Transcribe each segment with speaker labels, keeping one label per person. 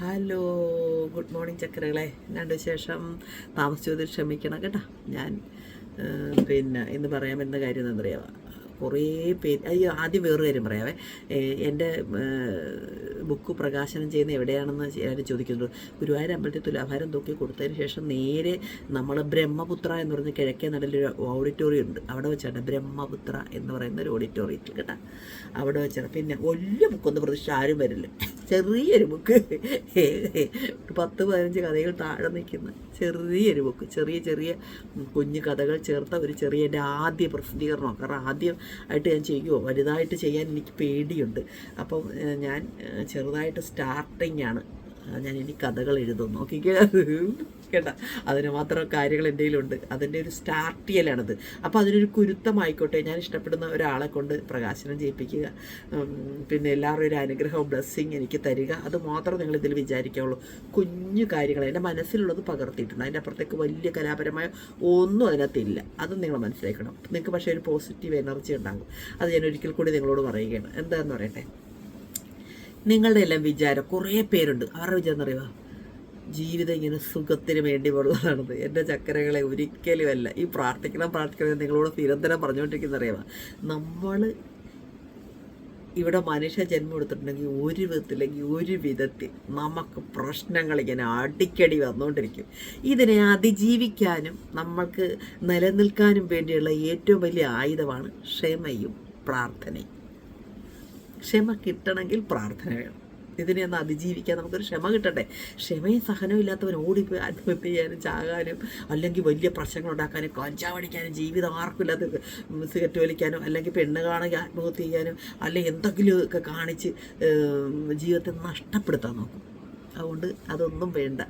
Speaker 1: Hello good morning ചക്കരകളെ. രണ്ട് ശേഷം താമസിച്ചത് ക്ഷമിക്കണം കേട്ടോ. ഞാൻ പിന്നെ ഇന്ന് പറയാൻ പറ്റുന്ന കാര്യം എന്താ കുറേ പേര് അയ്യോ ആദ്യം വേറൊരു കാര്യം പറയാവേ. എന്റെ ബുക്ക് പ്രകാശനം ചെയ്യുന്ന എവിടെയാണെന്ന് ഞാൻ ചോദിക്കുന്നുണ്ട് ഗുരുവായൂർ അമ്പലത്തിൽ തുലാഭാരം തൂക്കി കൊടുത്തതിന് ശേഷം നേരെ നമ്മൾ ബ്രഹ്മപുത്ര എന്ന് പറഞ്ഞ കിഴക്കേ നടലൊരു ഓഡിറ്റോറിയം ഉണ്ട്. അവിടെ വെച്ചാണ് ബ്രഹ്മപുത്ര എന്ന് പറയുന്ന ഒരു ഓഡിറ്റോറിയത്തിൽ കേട്ടോ. അവിടെ വെച്ചാണ്. പിന്നെ വലിയ ബുക്കൊന്നും പ്രതീക്ഷിച്ച് ആരും വരില്ല. ചെറിയൊരു ബുക്ക് പത്ത് പതിനഞ്ച് കഥകൾ താഴെ നിൽക്കുന്ന ചെറിയൊരു ബുക്ക് ചെറിയ ചെറിയ കുഞ്ഞു കഥകൾ ചേർത്ത ഒരു ചെറിയ എന്റെ ആദ്യ പ്രസിദ്ധീകരണം. കാരണം ആദ്യം ആയിട്ട് ഞാൻ ചെയ്യുമോ വലുതായിട്ട് ചെയ്യാൻ എനിക്ക് പേടിയുണ്ട്. അപ്പം ഞാൻ ചെറുതായിട്ട് സ്റ്റാർട്ടിങ് ആണ്. ഞാൻ ഇനി കഥകൾ എഴുതും. നോക്കിക്കേ കേട്ടാ. അതിന് മാത്രം കാര്യങ്ങൾ എന്റെ കയ്യിലുണ്ട്. അതിന്റെ ഒരു സ്റ്റാർട്ടിയലാണത് അപ്പോൾ അതിനൊരു കുരുത്തമായിക്കോട്ടെ. ഞാൻ ഇഷ്ടപ്പെടുന്ന ഒരാളെ കൊണ്ട് പ്രകാശനം ചെയ്യിപ്പിക്കുക. പിന്നെ എല്ലാവരും ഒരു അനുഗ്രഹവും ബ്ലെസ്സിങ് എനിക്ക് തരിക. അത് മാത്രം നിങ്ങൾ ഇതിൽ വിചാരിക്കാവുള്ളൂ. കുഞ്ഞു കാര്യങ്ങൾ. എന്റെ മനസ്സിലുള്ളത് പകർത്തിയിട്ടുണ്ട്. അതിന്റെ അപ്പുറത്തേക്ക് വലിയ കലാപരമായ ഒന്നും അതിനകത്തില്ല. അത് നിങ്ങൾ മനസ്സിലാക്കണം. നിങ്ങൾക്ക് പക്ഷേ ഒരു പോസിറ്റീവ് എനർജി ഉണ്ടാകും. അത് ഞാൻ ഒരിക്കൽ കൂടി നിങ്ങളോട് പറയുകയാണ്. എന്താണെന്ന് പറയട്ടെ? നിങ്ങളുടെ എല്ലാം വിചാരം. കുറേ പേരുണ്ട്. ആരുടെ വിചാരം എന്നറിയുക ജീവിതം ഇങ്ങനെ സുഖത്തിന് വേണ്ടി ഉള്ളതാണത് എന്റെ ചക്കരകളെ ഒരിക്കലുമല്ല. ഈ പ്രാർത്ഥിക്കണം പ്രാർത്ഥിക്കണം നിങ്ങളോട് നിരന്തരം പറഞ്ഞുകൊണ്ടിരിക്കുന്ന അറിയാമോ നമ്മൾ ഇവിടെ മനുഷ്യ ജന്മം എടുത്തിട്ടുണ്ടെങ്കിൽ ഒരു വിധത്തിലെങ്കിൽ ഒരു വിധത്തിൽ നമുക്ക് പ്രശ്നങ്ങൾ ഇങ്ങനെ അടിക്കടി വന്നുകൊണ്ടിരിക്കും. ഇതിനെ അതിജീവിക്കാനും നമ്മൾക്ക് നിലനിൽക്കാനും വേണ്ടിയുള്ള ഏറ്റവും വലിയ ആയുധമാണ് ക്ഷമയും പ്രാർത്ഥനയും. ക്ഷമ കിട്ടണമെങ്കിൽ പ്രാർത്ഥന വേണം. ഇതിനെ ഒന്ന് അതിജീവിക്കാൻ നമുക്കൊരു ക്ഷമ കിട്ടട്ടെ. ക്ഷമയും സഹനവും ഇല്ലാത്തവൻ ഓടിപ്പോയി ആത്മഹത്യ ചെയ്യാനും ചാകാനും അല്ലെങ്കിൽ വലിയ പ്രശ്നങ്ങൾ ഉണ്ടാക്കാനും കഞ്ചാവടിക്കാനും ജീവിതം ആർക്കും ഇല്ലാത്ത സിഗരറ്റ് വലിക്കാനും അല്ലെങ്കിൽ പെണ്ണ് കാണാൻ ആത്മഹത്യ ചെയ്യാനും അല്ലെങ്കിൽ എന്തെങ്കിലും ഒക്കെ കാണിച്ച് ജീവിതത്തെ നഷ്ടപ്പെടുത്താൻ നോക്കും. അതുകൊണ്ട് അതൊന്നും വേണ്ട.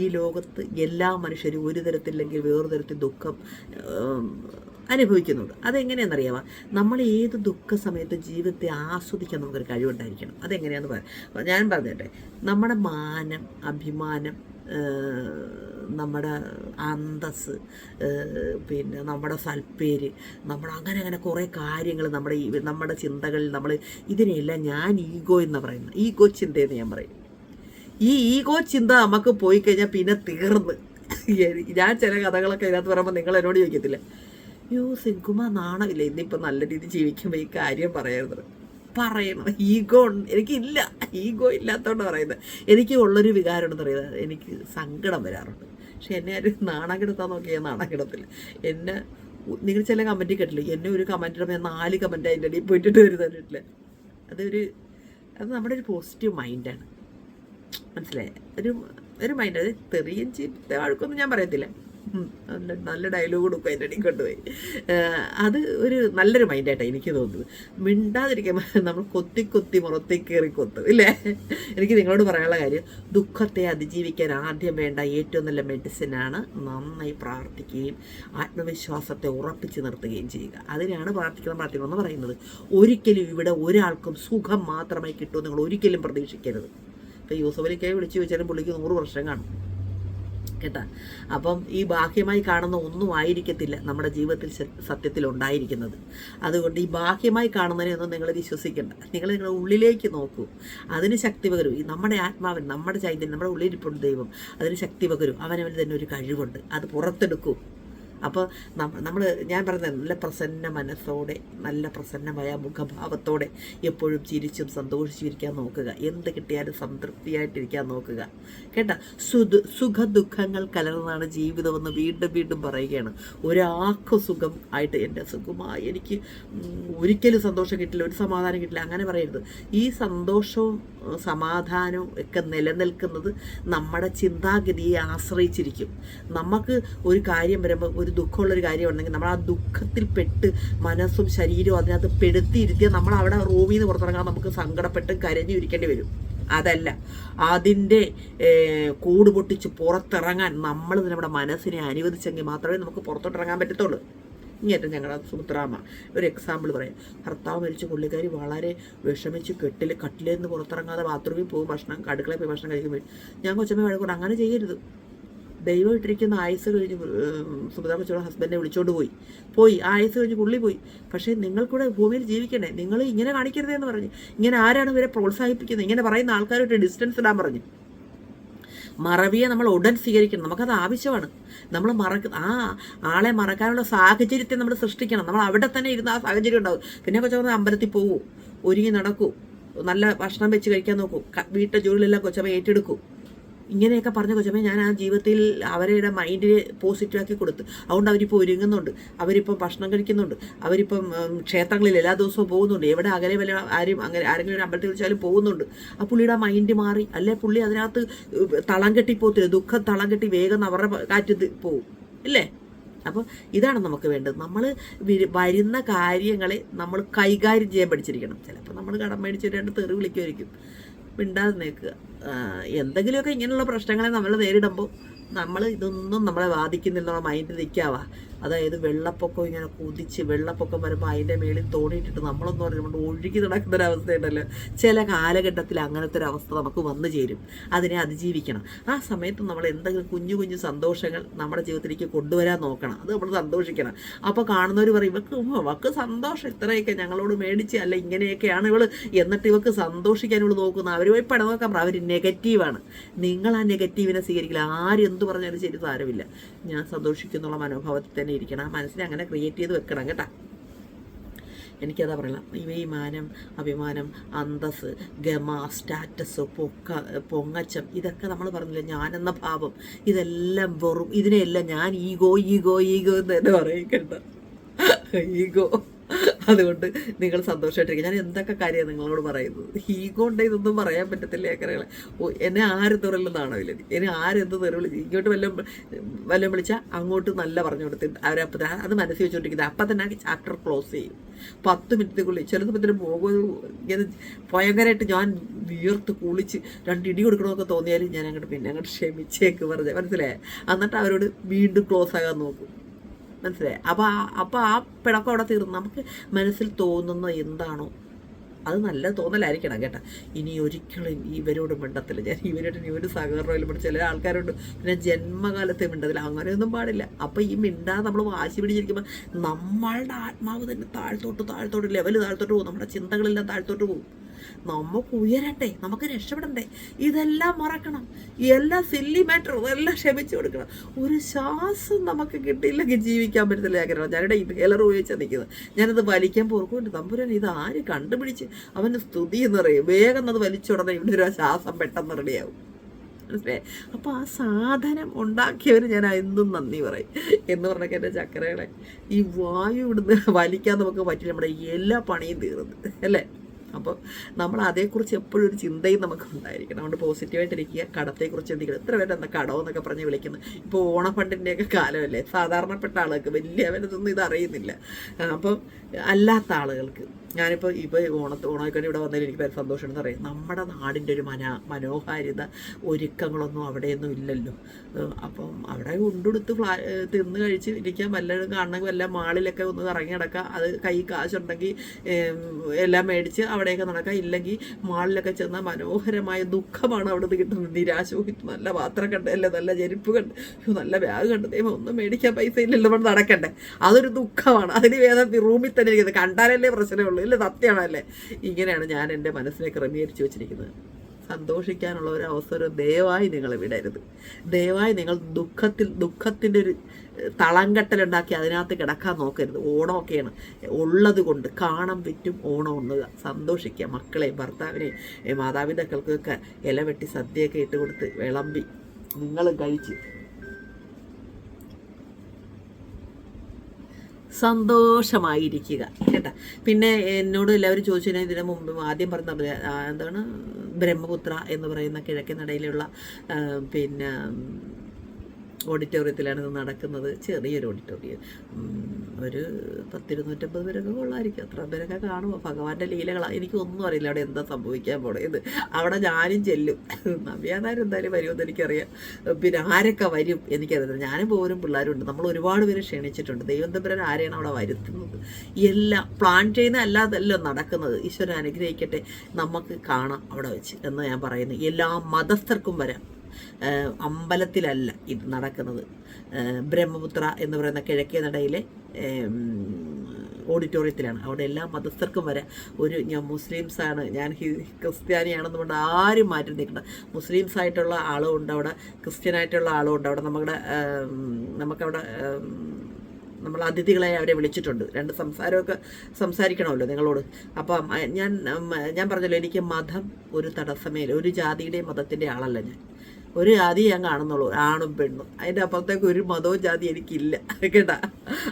Speaker 1: ഈ ലോകത്ത് എല്ലാ മനുഷ്യരും ഒരു തരത്തിലെങ്കിൽ വേറൊരു തരത്തിൽ ദുഃഖം അനുഭവിക്കുന്നുണ്ട്. അതെങ്ങനെയാണെന്നറിയാമോ നമ്മൾ ഏത് ദുഃഖ സമയത്ത് ജീവിതത്തെ ആസ്വദിക്കാൻ നമുക്കൊരു കഴിവുണ്ടായിരിക്കണം. അതെങ്ങനെയാണെന്ന് പറയാം ഞാൻ പറഞ്ഞിട്ടെ നമ്മുടെ മാനം അഭിമാനം നമ്മുടെ അന്തസ് പിന്നെ നമ്മുടെ സൽപ്പേര് നമ്മൾ അങ്ങനെ അങ്ങനെ കുറേ കാര്യങ്ങൾ നമ്മുടെ ഈ നമ്മുടെ ചിന്തകളിൽ നമ്മൾ ഇതിനെല്ലാം ഞാൻ ഈഗോ എന്ന് പറയുന്നത് ഈഗോ ചിന്തയെന്ന് ഞാൻ പറയും. ഈ ഈഗോ ചിന്ത നമുക്ക് പോയി കഴിഞ്ഞാൽ പിന്നെ തീർന്ന്. ഞാൻ ചില കഥകളൊക്കെ ഇതിനകത്ത് പറയുമ്പോൾ നിങ്ങൾ എന്നോട് ചോദിക്കത്തില്ല? യോ സെൻകുമ നാണമില്ല? ഇന്നിപ്പോൾ നല്ല രീതിയിൽ ജീവിക്കുമ്പോൾ ഈ കാര്യം പറയരുത്. പറയണം. ഈഗോ എനിക്കില്ല. ഈഗോ ഇല്ലാത്തതുകൊണ്ട് പറയുന്നത് എനിക്ക് ഉള്ളൊരു വികാരമുണ്ടെന്ന് പറയുന്നത് എനിക്ക് സങ്കടം വരാറുണ്ട്. പക്ഷെ എന്നെ ആരും നാണം കിടത്താൻ നോക്കിയാൽ നാണം കിടത്തില്ല. എന്നെ നിങ്ങൾ ചില കമന്റ് കേട്ടില്ല? എന്നെ ഒരു കമന്റ് ഇടുമ്പോൾ നാല് കമന്റ് അതിന്റെ ഇടയിൽ പോയിട്ടിട്ട് വരുന്നില്ല അതൊരു അത് നമ്മുടെ ഒരു പോസിറ്റീവ് മൈൻഡാണ് മനസ്സിലായി? ഒരു ഒരു മൈൻഡ് അത് തെറിയും ചീത്ത വഴക്കൊന്നും ഞാൻ പറയത്തില്ല. നല്ല ഡയലോഗ് കൊടുക്കും അതിന്റെ ഇടയിൽ കൊണ്ടുപോയി. അത് ഒരു നല്ലൊരു മൈൻഡായിട്ടാണ് എനിക്ക് തോന്നുന്നത്. മിണ്ടാതിരിക്കാൻ നമ്മൾ കൊത്തി കൊത്തി മുറത്തി കയറി കൊത്തും ഇല്ലേ? എനിക്ക് നിങ്ങളോട് പറയാനുള്ള കാര്യം ദുഃഖത്തെ അതിജീവിക്കാൻ ആദ്യം വേണ്ട ഏറ്റവും നല്ല മെഡിസിനാണ് നന്നായി പ്രാർത്ഥിക്കുകയും ആത്മവിശ്വാസത്തെ ഉറപ്പിച്ച് നിർത്തുകയും ചെയ്യുക. അതിനാണ് പ്രാർത്ഥിക്കണം പ്രാർത്ഥിക്കണം എന്ന് പറയുന്നത്. ഒരിക്കലും ഇവിടെ ഒരാൾക്കും സുഖം മാത്രമായി കിട്ടുമെന്ന് നിങ്ങൾ ഒരിക്കലും പ്രതീക്ഷിക്കരുത്. ഇപ്പം യൂസഫലിക്കായി വിളിച്ചു ചോദിച്ചാലും പുള്ളിക്ക് നൂറ് വർഷം കാണും. കേട്ടാ. അപ്പം ഈ ബാഹ്യമായി കാണുന്ന ഒന്നും ആയിരിക്കത്തില്ല നമ്മുടെ ജീവിതത്തിൽ സത്യത്തിൽ ഉണ്ടായിരിക്കുന്നത്. അതുകൊണ്ട് ഈ ബാഹ്യമായി കാണുന്നതിനൊന്നും നിങ്ങൾ വിശ്വസിക്കേണ്ട. നിങ്ങൾ നിങ്ങളുടെ ഉള്ളിലേക്ക് നോക്കൂ. അതിന് ശക്തി പകരും. ഈ നമ്മുടെ ആത്മാവൻ നമ്മുടെ ചൈതന്യം നമ്മുടെ ഉള്ളിലിരിപ്പുണ്ട് ദൈവം. അതിന് ശക്തി പകരും. അവനവന് തന്നെ ഒരു കഴിവുണ്ട്. അത് പുറത്തെടുക്കൂ. അപ്പോൾ നമ്മൾ ഞാൻ പറഞ്ഞത് നല്ല പ്രസന്ന മനസ്സോടെ നല്ല പ്രസന്നമായ മുഖഭാവത്തോടെ എപ്പോഴും ചിരിച്ചും സന്തോഷിച്ചിരിക്കാൻ നോക്കുക. എന്ത് കിട്ടിയാലും സംതൃപ്തിയായിട്ടിരിക്കാൻ നോക്കുക. കേട്ടാ? സുഖ സുഖ ദുഃഖങ്ങൾ കലർന്നാണ് ജീവിതമെന്ന് വീണ്ടും വീണ്ടും പറയുകയാണ്. ഒരാൾക്ക് സുഖം ആയിട്ട് എന്റെ സുഖമായി. എനിക്ക് ഒരിക്കലും സന്തോഷം കിട്ടില്ല ഒരു സമാധാനം കിട്ടില്ല അങ്ങനെ പറയരുത്. ഈ സന്തോഷവും സമാധാനവും ഒക്കെ നിലനിൽക്കുന്നത് നമ്മുടെ ചിന്താഗതിയെ ആശ്രയിച്ചിരിക്കും. നമുക്ക് ഒരു കാര്യം വരുമ്പോൾ ഒരു ദുഃഖമുള്ളൊരു കാര്യം ഉണ്ടെങ്കിൽ നമ്മൾ ആ ദുഃഖത്തിൽ പെട്ട് മനസ്സും ശരീരവും അതിനകത്ത് പെടുത്തിയിരുത്തിയാൽ നമ്മൾ അവിടെ റൂമിൽ നിന്ന് പുറത്തിറങ്ങാൻ നമുക്ക് സങ്കടപ്പെട്ട് കരഞ്ഞു ഇരിക്കേണ്ടി വരും. അതല്ല. അതിന്റെ കൂട് പൊട്ടിച്ച് പുറത്തിറങ്ങാൻ നമ്മൾ നമ്മുടെ മനസ്സിനെ അനുവദിച്ചെങ്കിൽ മാത്രമേ നമുക്ക് പുറത്തോട്ടിറങ്ങാൻ പറ്റത്തുള്ളൂ. ഇങ്ങേറ്റം ഞങ്ങളുടെ സുമിത്രാമ്മ ഒരു എക്സാമ്പിൾ പറയാം. ഭർത്താവ് മരിച്ച പുള്ളിക്കാരി വളരെ വിഷമിച്ച് കെട്ടിൽ കട്ടിലേന്ന് പുറത്തിറങ്ങാതെ ബാത്റൂമിൽ പോകും ഭക്ഷണം അടുക്കളയിൽ പോയി ഭക്ഷണം കഴിക്കുമ്പോൾ ഞാൻ കൊച്ചമ്മ വഴക്കൂടെ അങ്ങനെ ചെയ്യരുത്. ദൈവം ഇട്ടിരിക്കുന്ന ആയുസ് കഴിഞ്ഞ് സുമിതാ ഹസ്ബൻഡിനെ വിളിച്ചോണ്ട് പോയി. പോയി. ആ ആയുസ് കഴിഞ്ഞ് പുള്ളി പോയി. പക്ഷേ നിങ്ങൾക്കൂടെ ഭൂമിയിൽ ജീവിക്കണേ. നിങ്ങൾ ഇങ്ങനെ കാണിക്കരുതെന്ന് പറഞ്ഞു. ഇങ്ങനെ ആരാണ് ഇവരെ പ്രോത്സാഹിപ്പിക്കുന്നത്? ഇങ്ങനെ പറയുന്ന ആൾക്കാരോട്ട് ഡിസ്റ്റൻസ് ഇടാൻ പറഞ്ഞു. മറവിയെ നമ്മൾ ഉടൻ സ്വീകരിക്കണം. നമുക്കത് ആവശ്യമാണ്. നമ്മൾ മറക്ക ആ ആളെ മറക്കാനുള്ള സാഹചര്യത്തെ നമ്മൾ സൃഷ്ടിക്കണം. നമ്മൾ അവിടെ തന്നെ ഇരുന്ന് ആ സാഹചര്യം ഉണ്ടാവും. പിന്നെ കൊച്ചു പറഞ്ഞാൽ അമ്പലത്തിൽ പോകൂ ഒരുങ്ങി നടക്കൂ. നല്ല ഭക്ഷണം വെച്ച് കഴിക്കാൻ നോക്കൂ. വീട്ടിലെ ജോലിയെല്ലാം കൊച്ചമ്മ ഏറ്റെടുക്കൂ. ഇങ്ങനെയൊക്കെ പറഞ്ഞ കൊച്ചമ്മ ഞാൻ ആ ജീവിതത്തിൽ അവരുടെ മൈൻഡിനെ പോസിറ്റീവാക്കി കൊടുത്തു. അതുകൊണ്ട് അവരിപ്പോൾ ഒരുങ്ങുന്നുണ്ട്. അവരിപ്പം ഭക്ഷണം കഴിക്കുന്നുണ്ട്. അവരിപ്പം ക്ഷേത്രങ്ങളിൽ എല്ലാ ദിവസവും പോകുന്നുണ്ട്. എവിടെ അകലെ വല്ല ആരും അങ്ങനെ ആരെങ്കിലും ഒരു അമ്പലത്തിൽ വിളിച്ചാലും പോകുന്നുണ്ട്. ആ പുള്ളിയുടെ മൈൻഡ് മാറി. അല്ലെ പുള്ളി അതിനകത്ത് തളം കെട്ടി പോകത്തില്ല ദുഃഖം തളം കെട്ടി വേഗം അവരുടെ കാറ്റ് പോവും. ഇല്ലേ അപ്പോൾ ഇതാണ് നമുക്ക് വേണ്ടത്. നമ്മൾ വരുന്ന കാര്യങ്ങളെ നമ്മൾ കൈകാര്യം ചെയ്യാൻ പഠിച്ചിരിക്കണം. ചിലപ്പോൾ നമ്മൾ കടം മേടിച്ച് രണ്ട് തെറി വിളിക്കുമായിരിക്കും. മിണ്ടാതെ നിൽക്കുക എന്തെങ്കിലുമൊക്കെ ഇങ്ങനെയുള്ള പ്രശ്നങ്ങളെ നമ്മൾ നേരിടുമ്പോൾ നമ്മൾ ഇതൊന്നും നമ്മളെ ബാധിക്കുന്നില്ല മൈൻഡിൽ നിൽക്കാവാ. അതായത് വെള്ളപ്പൊക്കം ഇങ്ങനെ കുതിച്ച് വെള്ളപ്പൊക്കം വരുമ്പോൾ അതിന്റെ മേളിൽ തോണിയിട്ടിട്ട് നമ്മളൊന്നും പറയുമ്പോൾ ഒഴുകി നടക്കുന്ന ഒരു അവസ്ഥയുണ്ടല്ലോ ചില കാലഘട്ടത്തിൽ അങ്ങനത്തെ ഒരു അവസ്ഥ നമുക്ക് വന്നു ചേരും. അതിനെ അതിജീവിക്കണം. ആ സമയത്ത് നമ്മൾ എന്തെങ്കിലും കുഞ്ഞു കുഞ്ഞു സന്തോഷങ്ങൾ നമ്മുടെ ജീവിതത്തിലേക്ക് കൊണ്ടുവരാൻ നോക്കണം. അത് നമ്മൾ സന്തോഷിക്കണം. അപ്പോൾ കാണുന്നവർ പറയും ഇവക്ക് ഇവക്ക് സന്തോഷം. ഇത്രയൊക്കെ ഞങ്ങളോട് മേടിച്ച് അല്ല ഇങ്ങനെയൊക്കെയാണ് ഇവൾ. എന്നിട്ട് ഇവക്ക് സന്തോഷിക്കാൻ ഇവിടെ നോക്കുന്ന. അവർ പോയി പടം നോക്കാൻ പറ. അവർ നെഗറ്റീവാണ്. നിങ്ങൾ ആ നെഗറ്റീവിനെ സ്വീകരിക്കില്ല. ആരും എന്ത് പറഞ്ഞാലും ശരി സാരമില്ല. ഞാൻ സന്തോഷിക്കുന്നുള്ള മനോഭാവത്തിൽ തന്നെ ഇരിക്കണം. ആ മനസ്സിനെ അങ്ങനെ ക്രിയേറ്റ് ചെയ്ത് വെക്കണം കേട്ടോ. എനിക്കതാ പറയണം ഇവ ഈ മാനം അഭിമാനം അന്തസ് ഗമ സ്റ്റാറ്റസ് പൊക്ക പൊങ്ങച്ചം ഇതൊക്കെ നമ്മൾ പറഞ്ഞില്ല ഞാനെന്ന ഭാവം ഇതെല്ലാം വെറും ഇതിനെയെല്ലാം ഞാൻ ഈഗോ ഈഗോ ഈഗോ എന്ന് തന്നെ പറയും ഈഗോ അതുകൊണ്ട് നിങ്ങൾ സന്തോഷമായിട്ടിരിക്കുക ഞാൻ എന്തൊക്കെ കാര്യമാണ് നിങ്ങളോട് പറയുന്നത്? ഹീ ഉണ്ട്? ഇതൊന്നും പറയാൻ പറ്റത്തില്ല ഏക്കറകളെ. ഓ എന്നെ ആര് തുറല്ലെന്നാണോ ഇല്ല എന്നെ ആരെന്ത് തെറി ഇങ്ങോട്ട് വല്ലതും വല്ലതും വിളിച്ചാൽ അങ്ങോട്ട് നല്ല പറഞ്ഞു കൊടുത്തിട്ട് അവരപ്പം അത് മനസ്സിൽ വെച്ചുകൊണ്ടിരിക്കുന്നത് അപ്പം തന്നെ ചാപ്റ്റർ ക്ലോസ് ചെയ്യും. പത്ത് മിനിറ്റിനുള്ളിൽ ചിലത് സമയത്തിന് പോകും ഇങ്ങനെ ഭയങ്കരമായിട്ട് ഞാൻ വിയർത്ത് കുളിച്ച് രണ്ട് ഇടി കൊടുക്കണമെന്നൊക്കെ തോന്നിയാലും ഞാൻ അങ്ങോട്ട് പിന്നെ അങ്ങോട്ട് ക്ഷമിച്ചേക്ക് പറഞ്ഞ. മനസ്സിലായേ? എന്നിട്ട് അവരോട് വീണ്ടും ക്ലോസ് ആകാൻ നോക്കും. മനസ്സിലായി? അപ്പോൾ ആ അപ്പോൾ ആ പിണക്കം അവിടെ തീർന്നു. നമുക്ക് മനസ്സിൽ തോന്നുന്ന എന്താണോ? അത് നല്ല തോന്നലായിരിക്കണം കേട്ടോ. ഇനി ഒരിക്കലും ഇവരോട് മിണ്ടത്തില്ല. ഞാൻ ഇവരോട് ഇനി ഒരു സഹകരണമില്ല. മിണ്ട ചില ആൾക്കാരുണ്ട്. പിന്നെ ജന്മകാലത്തെ മിണ്ടത്തില്ല. അങ്ങനെയൊന്നും പാടില്ല. അപ്പോൾ ഈ മിണ്ടാ നമ്മൾ വാശി പിടിച്ചിരിക്കുമ്പോൾ നമ്മളുടെ ആത്മാവ് തന്നെ താഴ്ത്തോട്ട് താഴ്ത്തോട്ട് ലെവൽ താഴ്ത്തോട്ട് പോകും. നമ്മുടെ ചിന്തകളെല്ലാം താഴ്ത്തോട്ട് പോകും. നമുക്ക് ഉയരട്ടെ നമുക്ക് രക്ഷപ്പെടണ്ടേ? ഇതെല്ലാം മറക്കണം. എല്ലാം സില്ലി മാറ്ററും എല്ലാം ക്ഷമിച്ചു കൊടുക്കണം. ഒരു ശ്വാസം നമുക്ക് കിട്ടിയില്ലെങ്കിൽ ജീവിക്കാൻ പറ്റത്തില്ല ആഗ്രഹം ഞാനിവിടെ ഇൻഹേലർ ഉപയോഗിച്ചാൽ നിൽക്കുന്നത് ഞാനത് വലിക്കാൻ പോർക്കുന്നുണ്ട് തമ്പുരാൻ ഇത് ആര് കണ്ടുപിടിച്ച്? അവന് സ്തുതി എന്ന് പറയും. വേഗം അത് വലിച്ചുടനെ ഇവിടെ ഒരു ശ്വാസം പെട്ടെന്ന് റെഡിയാവും മനസ്സിലായി? അപ്പോൾ ആ സാധനം ഉണ്ടാക്കിയവർ ഞാൻ എന്നും നന്ദി പറയും. എന്ന് പറഞ്ഞൊക്കെ എന്റെ ചക്കരകളെ ഈ വായു ഇവിടുന്ന് വലിക്കാൻ നമുക്ക് പറ്റില്ല. നമ്മുടെ എല്ലാ പണിയും തീർന്നു. അല്ലേ? അപ്പോൾ നമ്മൾ അതേക്കുറിച്ച് എപ്പോഴും ഒരു ചിന്തയും നമുക്ക് ഉണ്ടായിരിക്കണം അതുകൊണ്ട് പോസിറ്റീവായിട്ടിരിക്കുക കടത്തെക്കുറിച്ച് ചിന്തിക്കണം. എത്ര പേര് എന്താ കടം എന്നൊക്കെ പറഞ്ഞ് വിളിക്കുന്നത് ഇപ്പോൾ ഓണഫണ്ടിന്റെയൊക്കെ കാലമല്ലേ? സാധാരണപ്പെട്ട ആളുകൾക്ക് വലിയ അവരതൊന്നും ഇതറിയുന്നില്ല. അപ്പം അല്ലാത്ത ആളുകൾക്ക് ഞാനിപ്പോൾ ഇപ്പോൾ ഓണ ഓണമൊക്കെ ഇവിടെ വന്നതിൽ എനിക്ക് ഭയങ്കര സന്തോഷമുണ്ടെന്ന് പറയും. നമ്മുടെ നാടിന്റെ ഒരു മന മനോഹാരിത ഒരുക്കങ്ങളൊന്നും അവിടെയൊന്നും ഇല്ലല്ലോ. അപ്പം അവിടെ ഉണ്ടെടുത്ത് ഫ്ലാ തിന്ന് കഴിച്ച് ഇരിക്കാൻ വല്ലതും കാണണമെങ്കിൽ വല്ല മാളിലൊക്കെ ഒന്ന് ഇറങ്ങി നടക്കുക. അത് കൈ കാശുണ്ടെങ്കിൽ എല്ലാം മേടിച്ച് അവിടെയൊക്കെ നടക്കുക. ഇല്ലെങ്കിൽ മാളിലൊക്കെ ചെന്നാൽ മനോഹരമായ ദുഃഖമാണ് അവിടെ കിട്ടുന്നത്. നിരാശ നല്ല പാത്രം കണ്ട് അല്ല നല്ല ചെരുപ്പ് കണ്ട് നല്ല ബാഗ് കണ്ട്. ദൈവം ഒന്നും മേടിക്കാൻ പൈസ ഇല്ലല്ലോ നമ്മൾ നടക്കണ്ടേ? അതൊരു ദുഃഖമാണ്. അതിന് വേദം റൂമിൽ തന്നെ ഇരിക്കുന്നത്. കണ്ടാലല്ലേ പ്രശ്നമുള്ളൂ. ഇല്ല സത്യമാണല്ലേ? ഇങ്ങനെയാണ് ഞാൻ എന്റെ മനസ്സിനെ ക്രമീകരിച്ച് വെച്ചിരിക്കുന്നത്. സന്തോഷിക്കാനുള്ള ഒരു അവസരം ദയവായി നിങ്ങൾ വിടരുത്. ദയവായി നിങ്ങൾ ദുഃഖത്തിൽ ദുഃഖത്തിന്റെ ഒരു തളങ്കട്ടലുണ്ടാക്കി അതിനകത്ത് കിടക്കാൻ നോക്കരുത്. ഓണമൊക്കെയാണ്. ഉള്ളത് കൊണ്ട് കാണം വിറ്റും ഓണം ഉണ്ണുക. സന്തോഷിക്കുക. മക്കളെ ഭർത്താവിനെ മാതാപിതാക്കൾക്കൊക്കെ ഇലവെട്ടി സദ്യയൊക്കെ ഇട്ട് കൊടുത്ത് വിളമ്പി നിങ്ങൾ കഴിച്ച് സന്തോഷമായിരിക്കുക കേട്ടാ? പിന്നെ എന്നോട് എല്ലാവരും ചോദിച്ചു ഞാൻ ഇതിനു മുമ്പ് ആദ്യം പറഞ്ഞ എന്താണ്? ബ്രഹ്മപുത്ര എന്ന് പറയുന്ന കിഴക്കൻ നടയിലുള്ള പിന്നെ ഓഡിറ്റോറിയത്തിലാണ് ഇത് നടക്കുന്നത്. ചെറിയൊരു ഓഡിറ്റോറിയം ഒരു പത്തിരുന്നൂറ്റമ്പത് പേരൊക്കെ കൊള്ളായിരിക്കും. അത്ര പേരൊക്കെ കാണുമോ? ഭഗവാന്റെ ലീലകളാണ് എനിക്കൊന്നും അറിയില്ല അവിടെ എന്താ സംഭവിക്കാൻ പോണത് അവിടെ ഞാനും ചെല്ലും. നവ്യാതാരം എന്തായാലും വരുമെന്ന് എനിക്കറിയാം. പിന്നെ ആരൊക്കെ വരും എനിക്കറിയില്ല ഞാനും പോരും പിള്ളേരുണ്ട് നമ്മൾ ഒരുപാട് പേര് ക്ഷണിച്ചിട്ടുണ്ട്. ദൈവം തമ്പുരാൻ ആരെയാണ് അവിടെ വരുത്തുന്നത്? എല്ലാം പ്ലാൻ ചെയ്യുന്ന അല്ലാതല്ലോ നടക്കുന്നത്. ഈശ്വരൻ അനുഗ്രഹിക്കട്ടെ. നമുക്ക് കാണാം അവിടെ വെച്ച് എന്ന് ഞാൻ പറയുന്നു. എല്ലാ മതസ്ഥർക്കും വരാം. അമ്പലത്തിലല്ല ഇത് നടക്കുന്നത്. ബ്രഹ്മപുത്ര എന്ന് പറയുന്ന കിഴക്കേ നടയിലെ ഓഡിറ്റോറിയത്തിലാണ്. അവിടെ എല്ലാ മതസ്ഥർക്കും വരെ ഒരു ഞാൻ മുസ്ലിംസാണ്. ഞാൻ ക്രിസ്ത്യാനിയാണെന്ന് കൊണ്ട് ആരും മാറ്റി നിൽക്കണ്ട മുസ്ലിംസ് ആയിട്ടുള്ള ആളും ഉണ്ട് അവിടെ ക്രിസ്ത്യനായിട്ടുള്ള ആളും ഉണ്ട് അവിടെ. നമ്മുടെ നമുക്കവിടെ നമ്മൾ അതിഥികളെ അവരെ വിളിച്ചിട്ടുണ്ട്. രണ്ട് സംസാരമൊക്കെ സംസാരിക്കണമല്ലോ നിങ്ങളോട്. അപ്പം ഞാൻ ഞാൻ പറഞ്ഞല്ലോ എനിക്ക് മതം ഒരു തടസ്സമേ ഒരു ജാതിയുടെയും മതത്തിന്റെ ആളല്ല ഞാൻ. ഒരു ജാതി ഞാൻ കാണുന്നുള്ളൂ ആണും പെണ്ണും. അതിന്റെ അപ്പുറത്തേക്ക് ഒരു മതവും ജാതി എനിക്കില്ല. കേട്ടാ?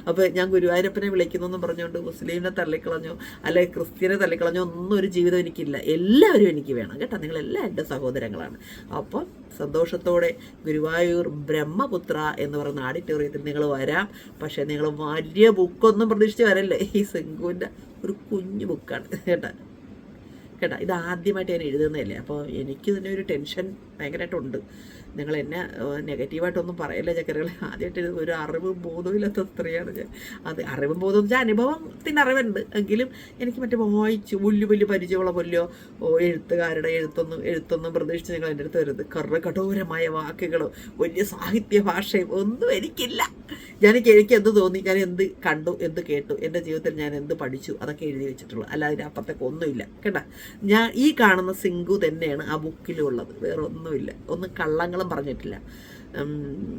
Speaker 1: അപ്പോൾ ഞാൻ ഗുരുവായൂരപ്പനെ വിളിക്കുന്നു എന്ന് പറഞ്ഞുകൊണ്ട് മുസ്ലിമിനെ തള്ളിക്കളഞ്ഞോ അല്ലെ ക്രിസ്ത്യനെ തള്ളിക്കളഞ്ഞോ ഒന്നും ഒരു ജീവിതം എനിക്കില്ല. എല്ലാവരും എനിക്ക് വേണം കേട്ടോ? നിങ്ങളെല്ലാം എന്റെ സഹോദരങ്ങളാണ്. അപ്പം സന്തോഷത്തോടെ ഗുരുവായൂർ ബ്രഹ്മപുത്ര എന്ന് പറയുന്ന ആഡിറ്റോറിയത്തിൽ നിങ്ങൾ വരാം. പക്ഷേ നിങ്ങൾ വലിയ ബുക്കൊന്നും പ്രതീക്ഷിച്ച് വരല്ലേ? ഈ സിംഗുവിന്റെ ഒരു കുഞ്ഞു ബുക്കാണ് കേട്ടോ? കേട്ടോ. ഇത് ആദ്യമായിട്ട് ഞാൻ എഴുതുന്നതല്ലേ? അപ്പോൾ എനിക്ക് ഒരു ടെൻഷൻ ഭയങ്കരമായിട്ടുണ്ട്. നിങ്ങൾ എന്നെ നെഗറ്റീവായിട്ടൊന്നും പറയല്ല ചക്കരകളെ. ആദ്യമായിട്ട് ഒരു അറിവും ബോധവും ഇല്ലാത്ത സ്ത്രീയാണ് അത് അറിവും ബോധം എന്ന് വെച്ചാൽ അനുഭവത്തിന്റെ അറിവുണ്ട്. എങ്കിലും എനിക്ക് മറ്റേ വായിച്ച് വലിയ വലിയ പരിചയമുള്ള പോലെയോ എഴുത്തുകാരുടെ എഴുത്തൊന്നും എഴുത്തൊന്നും പ്രതീക്ഷിച്ച് നിങ്ങൾ എന്റെ അടുത്ത് വരുന്നത് കറ കഠോരമായ വാക്കുകളോ വലിയ സാഹിത്യ ഭാഷയും ഒന്നും എനിക്കില്ല. ഞാൻ എനിക്ക് എന്ത് തോന്നി? ഞാൻ എന്ത് കണ്ടു? എന്ത് കേട്ടു? എന്റെ ജീവിതത്തിൽ ഞാൻ എന്ത് പഠിച്ചു? അതൊക്കെ എഴുതി വെച്ചിട്ടുള്ളൂ. അല്ല അതിന്റെ അപ്പുറത്തേക്ക് ഒന്നുമില്ല. കേട്ടാ? ഞാൻ ഈ കാണുന്ന സിങ്കു തന്നെയാണ് ആ ബുക്കിലുള്ളത്. വേറെ ഒന്നുമില്ല ഒന്നും കള്ളങ്ങളും പറഞ്ഞിട്ടില്ല.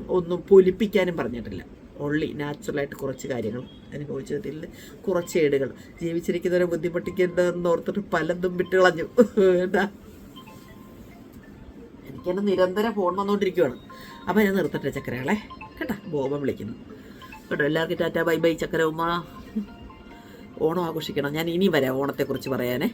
Speaker 1: ഒന്നും പൊലിപ്പിക്കാനും പറഞ്ഞിട്ടില്ല. ഓൺലി നാച്ചുറലായിട്ട് കുറച്ച് കാര്യങ്ങൾ അനുഭവിച്ചതിൽ കുറച്ച് ഏടുകൾ. ജീവിച്ചിരിക്കുന്നവരെ ബുദ്ധിമുട്ടിക്കരുതെന്ന് ഓർത്തിട്ട് പലതും വിട്ടുകളഞ്ഞു. എന്താ? എനിക്കത് നിരന്തരം ഫോൺ വന്നുകൊണ്ടിരിക്കുകയാണ് അപ്പോൾ ഞാൻ നിർത്തട്ടെ ചക്കരകളെ. കേട്ടോ? ബോബം വിളിക്കുന്നു. കേട്ടോ? എല്ലാവർക്കും ടാറ്റ ബൈ ബൈ ചക്കര ഉമ്മ ഓണം ആഘോഷിക്കണം. ഞാൻ ഇനി വരാം ഓണത്തെക്കുറിച്ച് പറയാനേ.